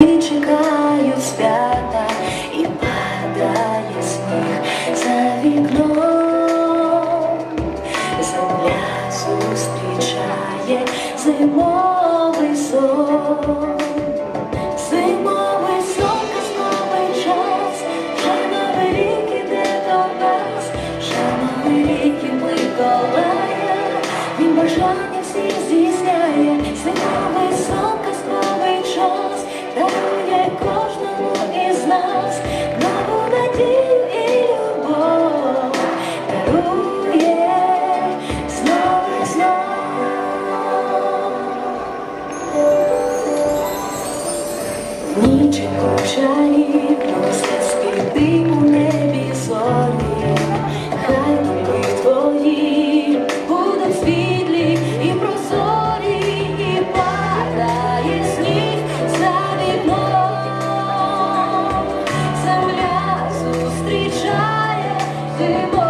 Чекають свята, і падає сніг за вікном. Земля зустрічає зимовий сон. Зимовий сон, казковий час, вже новий рік іде до нас, вже новий рік і бажання всі здійсняє, нас нову надію і любов, дарує Simone.